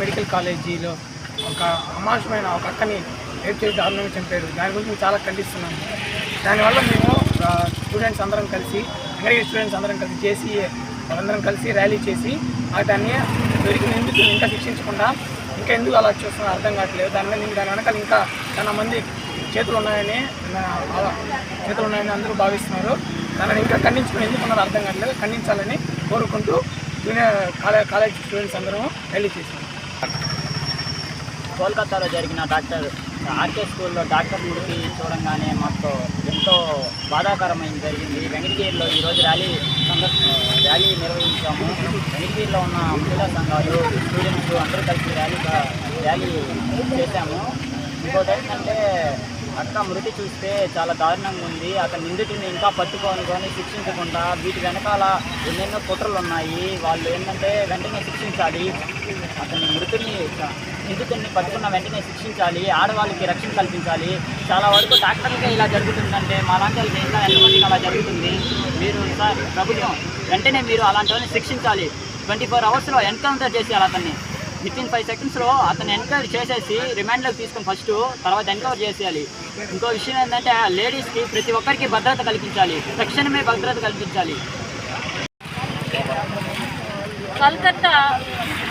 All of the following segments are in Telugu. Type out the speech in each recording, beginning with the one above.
Medical కాలేజీలో ఒక అమానుషమైన ఒక అక్కని రేప్ చేసి దారుణంగా చంపారు. దాని గురించి మేము చాలా ఖండిస్తున్నాము. దానివల్ల మేము స్టూడెంట్స్ అందరం కలిసి వెంకటగిరి స్టూడెంట్స్ అందరం కలిసి చేసి వాళ్ళందరం కలిసి ర్యాలీ చేసి ఆ దాన్ని దొరికిన ఎందుకు ఇంకా శిక్షించకుండా ఇంకా ఎందుకు అలా చూస్తున్నారు అర్థం కావట్లేదు. దానివల్ల నేను దాని వెనకాల ఇంకా చాలా మంది చేతులు ఉన్నాయని చేతులు ఉన్నాయని అందరూ భావిస్తున్నారు. దానిని ఇంకా ఖండించుకుని ఎందుకున్నారో అర్థం కావట్లేదు. ఖండించాలని కోరుకుంటూ జూనియర్ కాలేజ్ కాలేజ్ స్టూడెంట్స్ అందరం ర్యాలీ చేసాం కోల్కతాలో జరిగిన డాక్టర్ ఆర్కే స్కూల్లో డాక్టర్ మృతి చూడంగానే మాకు ఎంతో బాధాకరమైన జరిగింది. వెంకటగిరిలో ఈరోజు ర్యాలీ సందర్శ ర్యాలీ నిర్వహించాము. వెంకటగిరిలో ఉన్న మహిళా సంఘాలు స్టూడెంట్స్ అందరూ కలిసి ర్యాలీ ర్యాలీ చేశాము. ఇంకోటి ఏంటంటే అక్క మృతి చూస్తే చాలా దారుణంగా ఉంది. అతని నిందితుడిని ఇంకా పట్టుకొని శిక్షించకుండా వీటి వెనకాల ఎన్నెన్నో కుట్రలు ఉన్నాయి. వాళ్ళు ఏంటంటే వెంటనే శిక్షించాలి. అతని మృతుడిని నిందితుడిని పట్టుకున్న వెంటనే శిక్షించాలి. ఆడవాళ్ళకి రక్షణ కల్పించాలి. చాలా వరకు డాక్టర్లకే ఇలా జరుగుతుందంటే మా లాంటి వాళ్ళకి ఇంకా ఎంతమందికి అలా జరుగుతుంది? మీరు సార్ ప్రభుత్వం వెంటనే మీరు అలాంటి వాళ్ళని శిక్షించాలి. ట్వంటీ ఫోర్ అవర్స్లో ఎన్కౌంటర్ చేసేయాలి అతన్ని. విత్ ఇన్ ఫైవ్ సెకండ్స్లో అతను ఎన్క్వైరీ చేసేసి రిమాండ్లోకి తీసుకుని ఫస్ట్ తర్వాత ఎన్క్వైరీ చేసేయాలి. ఇంకో విషయం ఏంటంటే లేడీస్కి ప్రతి ఒక్కరికి భద్రత కల్పించాలి. తక్షణమే భద్రత కల్పించాలి. Calcutta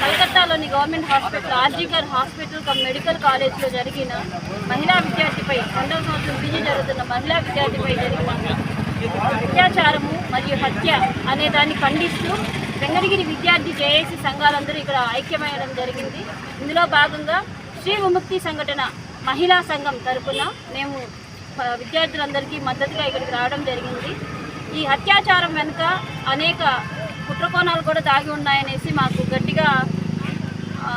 కల్కత్తాలోని government hospital R G Kar hospital cum medical కాలేజ్లో జరిగిన మహిళా విద్యార్థిపై రెండవ సంవత్సరం పీజీ జరుగుతున్న మహిళా విద్యార్థిపై జరిగిన అత్యాచారము మరియు హత్య అనే దాన్ని ఖండిస్తూ వెంకటగిరి విద్యార్థి జేఏసీ సంఘాలందరూ ఇక్కడ ఐక్యమయ్యడం జరిగింది. ఇందులో భాగంగా శ్రీ విముక్తి సంఘటన మహిళా సంఘం తరఫున మేము విద్యార్థులందరికీ మద్దతుగా ఇక్కడికి రావడం జరిగింది. ఈ అత్యాచారం వెనుక అనేక కుట్రకోణాలు కూడా దాగి ఉన్నాయనేసి మాకు గట్టిగా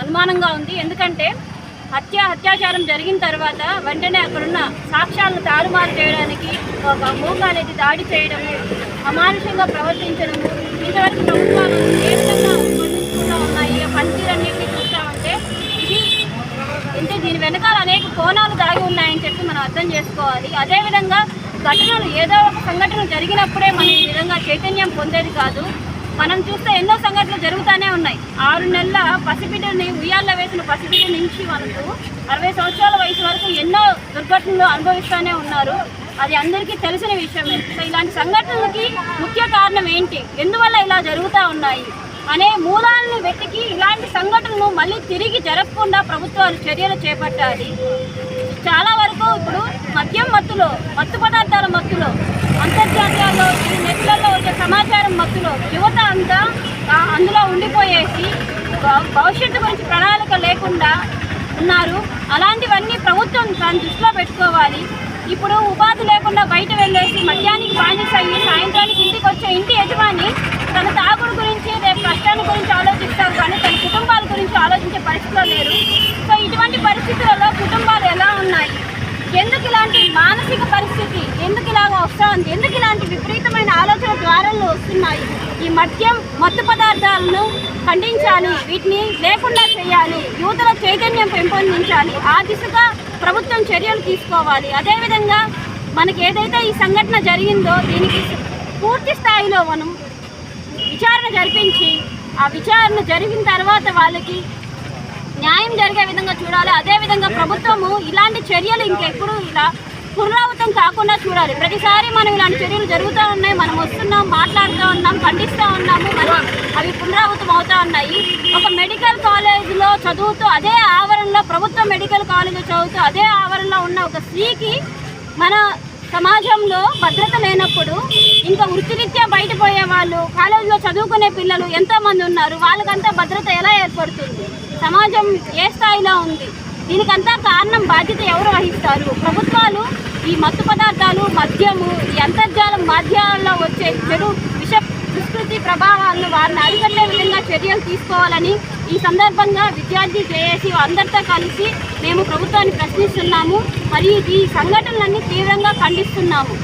అనుమానంగా ఉంది. ఎందుకంటే హత్య అత్యాచారం జరిగిన తర్వాత వెంటనే అక్కడున్న సాక్ష్యాలను తారుమారు చేయడానికి ఒక మూక అనేది దాడి చేయడము అమానుషంగా ప్రవర్తించడము ఇంతవరకు ప్రభుత్వాలు ఏ విధంగా స్పందించకుండా ఉన్నాయి పనితీరన్నింటినీ చూస్తామంటే ఇది అంటే దీని వెనకాల అనేక కోణాలు దాగి ఉన్నాయని చెప్పి మనం అర్థం చేసుకోవాలి. అదేవిధంగా ఘటనలు ఏదో ఒక సంఘటన జరిగినప్పుడే మనం ఈ విధంగా చైతన్యం పొందేది కాదు. మనం చూస్తే ఎన్నో సంఘటనలు జరుగుతూనే ఉన్నాయి. ఆరు నెలల పసిబిడ్డని ఉయ్యాల్లో వేసిన పసిబిడ్డ నుంచి మనకు అరవై సంవత్సరాల వయసు వరకు ఎన్నో దుర్ఘటనలు అనుభవిస్తూనే ఉన్నారు. అది అందరికీ తెలిసిన విషయమే. సో ఇలాంటి సంఘటనలకి ముఖ్య కారణం ఏంటి? ఎందువల్ల ఇలా జరుగుతూ ఉన్నాయి? అనే మూలాలను వెతికి ఇలాంటి సంఘటనలు మళ్ళీ తిరిగి జరగకుండా ప్రభుత్వాలు చర్యలు చేపట్టాలి. చాలా వరకు ఇప్పుడు మద్యం మత్తులో మత్తు పదార్థాల మత్తులో అంతర్జాతీయాల్లో ఈ నెట్లలో వచ్చే సమాచారం మత్తులో భవిష్యత్తు గురించి ప్రణాళిక లేకుండా ఉన్నారు. అలాంటివన్నీ ప్రభుత్వం దాని దృష్టిలో పెట్టుకోవాలి. ఇప్పుడు ఉపాధి లేకుండా బయట వెళ్ళేసి మద్యానికి బానిస అయ్యి సాయంత్రానికి ఇంటికి ఆలోచన వస్తున్నాయి. ఈ మద్యం మత్తు పదార్థాలను ఖండించాలి. వీటిని లేకుండా చేయాలి. యువతలో చైతన్యం పెంపొందించాలి. ఆ దిశగా ప్రభుత్వం చర్యలు తీసుకోవాలి. అదేవిధంగా మనకి ఏదైతే ఈ సంఘటన జరిగిందో దీనికి పూర్తి స్థాయిలో మనం విచారణ జరిపించి ఆ విచారణ జరిగిన తర్వాత వాళ్ళకి న్యాయం జరిగే విధంగా చూడాలి. అదేవిధంగా ప్రభుత్వము ఇలాంటి చర్యలు ఇంకెప్పుడు ఇలా పునరావృతం కాకుండా చూడాలి. ప్రతిసారి మనం ఇలాంటి చర్యలు జరుగుతూ ఉన్నాయి మనం వస్తున్నాం మాట్లాడుతూ ఉన్నాం ఖండిస్తూ ఉన్నాము మరి అవి పునరావృతం అవుతూ ఉన్నాయి. ఒక మెడికల్ కాలేజీలో చదువుతూ అదే ఆవరణలో ప్రభుత్వ మెడికల్ కాలేజీలో చదువుతూ అదే ఆవరణలో ఉన్న ఒక స్త్రీకి మన సమాజంలో భద్రత లేనప్పుడు ఇంకా వృత్తిరీత్యా బయటపోయే వాళ్ళు కాలేజీలో చదువుకునే పిల్లలు ఎంతోమంది ఉన్నారు వాళ్ళకంతా భద్రత ఎలా ఏర్పడుతుంది? సమాజం ఏ స్థాయిలో ఉంది? దీనికంతా కారణం బాధ్యత ఎవరు వహిస్తారు? ప్రభుత్వాలు ఈ మత్తు పదార్థాలు మద్యము ఈ అంతర్జాలం మాధ్యమాల్లో వచ్చే చెడు విష దుష్కృతి ప్రభావాలను వారిని అరికట్టే విధంగా చర్యలు తీసుకోవాలని ఈ సందర్భంగా విద్యార్థి జేఏసీ అందరితో కలిసి మేము ప్రభుత్వాన్ని ప్రశ్నిస్తున్నాము మరియు ఈ సంఘటనలన్నీ తీవ్రంగా ఖండిస్తున్నాము.